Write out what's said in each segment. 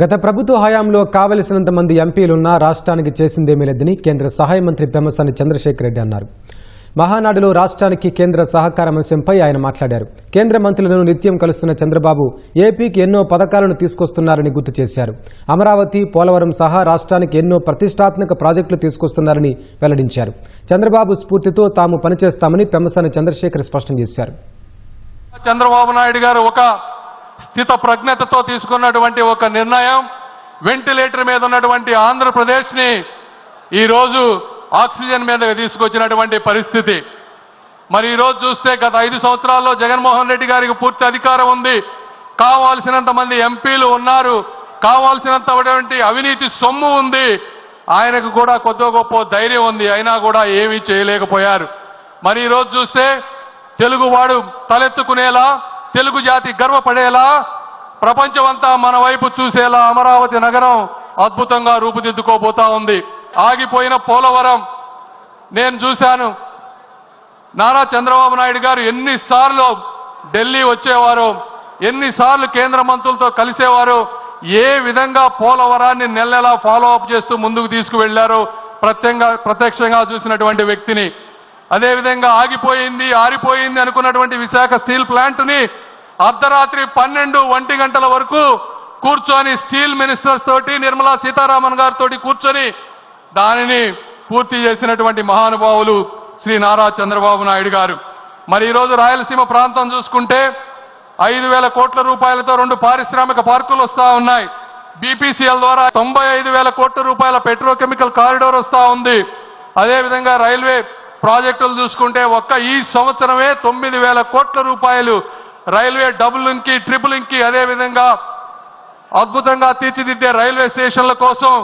గత ప్రభుత్వ హయాంలో కావలసినంత మంది ఎంపీలున్నా రాష్ట్రానికి చేసిందేమీ లేదని కేంద్ర సహాయ మంత్రి పెమ్మసాని చంద్రశేఖర్ రెడ్డి అన్నారు. మహానాడులో రాష్ట్రానికి కేంద్ర సహకారం అంశంపై ఆయన మాట్లాడారు. కేంద్ర మంత్రులను నిత్యం కలుస్తున్న చంద్రబాబు ఏపీకి ఎన్నో పథకాలను తీసుకొస్తున్నారని గుర్తు చేశారు. అమరావతి పోలవరం సహా రాష్ట్రానికి ఎన్నో ప్రతిష్టాత్మక ప్రాజెక్టులు తీసుకొస్తున్నారని వెల్లడించారు. చంద్రబాబు స్ఫూర్తితో తాము పనిచేస్తామని పెమ్మసాని చంద్రశేఖర్ స్పష్టం చేశారు. చంద్రబాబు నాయుడు గారు ఒక స్థిత ప్రజ్ఞతతో తీసుకున్నటువంటి ఒక నిర్ణయం వెంటిలేటర్ మీద ఉన్నటువంటి ఆంధ్రప్రదేశ్ని ఈరోజు ఆక్సిజన్ మీద తీసుకొచ్చినటువంటి పరిస్థితి. మరి ఈరోజు చూస్తే గత ఐదు సంవత్సరాల్లో జగన్మోహన్ రెడ్డి గారికి పూర్తి అధికారం ఉంది. కావాల్సినంత మంది ఎంపీలు ఉన్నారు. కావాల్సినంతటువంటి అవినీతి సొమ్ము ఉంది. ఆయనకు కూడా కొద్ది గొప్ప ధైర్యం ఉంది. అయినా కూడా ఏమీ చేయలేకపోయారు. మరి ఈరోజు చూస్తే తెలుగువాడు తలెత్తుకునేలా తెలుగు జాతి గర్వపడేలా ప్రపంచమంతా మన వైపు చూసేలా అమరావతి నగరం అద్భుతంగా రూపుదిద్దుకోబోతా ఉంది. ఆగిపోయిన పోలవరం నేను చూశాను. నారా చంద్రబాబు నాయుడు గారు ఎన్నిసార్లు ఢిల్లీ వచ్చేవారు ఎన్నిసార్లు కేంద్ర మంత్రులతో కలిసేవారు ఏ విధంగా పోలవరాన్ని నెల నెలా ఫాలో అప్ చేస్తూ ముందుకు తీసుకువెళ్ళారో ప్రత్యంగా ప్రత్యక్షంగా చూసినటువంటి వ్యక్తిని. అదేవిధంగా ఆగిపోయింది ఆరిపోయింది అనుకున్నటువంటి విశాఖ స్టీల్ ప్లాంట్ని అర్ధరాత్రి పన్నెండు ఒంటి గంటల వరకు కూర్చొని స్టీల్ మినిస్టర్స్ తోటి నిర్మలా సీతారామన్ గారితో కూర్చొని దానిని పూర్తి చేసినటువంటి మహానుభావులు శ్రీ నారా చంద్రబాబు నాయుడు గారు. మరి ఈరోజు రాయలసీమ ప్రాంతం చూసుకుంటే ఐదు వేల కోట్ల రూపాయలతో రెండు పారిశ్రామిక పార్కులు వస్తా ఉన్నాయి. బీపీసీఎల్ ద్వారా తొంభై ఐదు వేల కోట్ల రూపాయల పెట్రోకెమికల్ కారిడోర్ వస్తా ఉంది. అదేవిధంగా రైల్వే ప్రాజెక్టులు చూసుకుంటే ఒక్క ఈ సంవత్సరమే తొమ్మిది వేల కోట్ల రూపాయలు రైల్వే డబుల్కి ట్రిపుల్కి అదే విధంగా అదేవిధంగా అద్భుతంగా తీర్చిదిద్దే రైల్వే స్టేషన్ల కోసం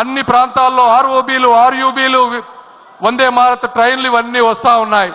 అన్ని ప్రాంతాల్లో ఆర్ఓబీలు ఆర్యూబీలు వందే భారత్ ట్రైన్లు ఇవన్నీ వస్తూ ఉన్నాయి.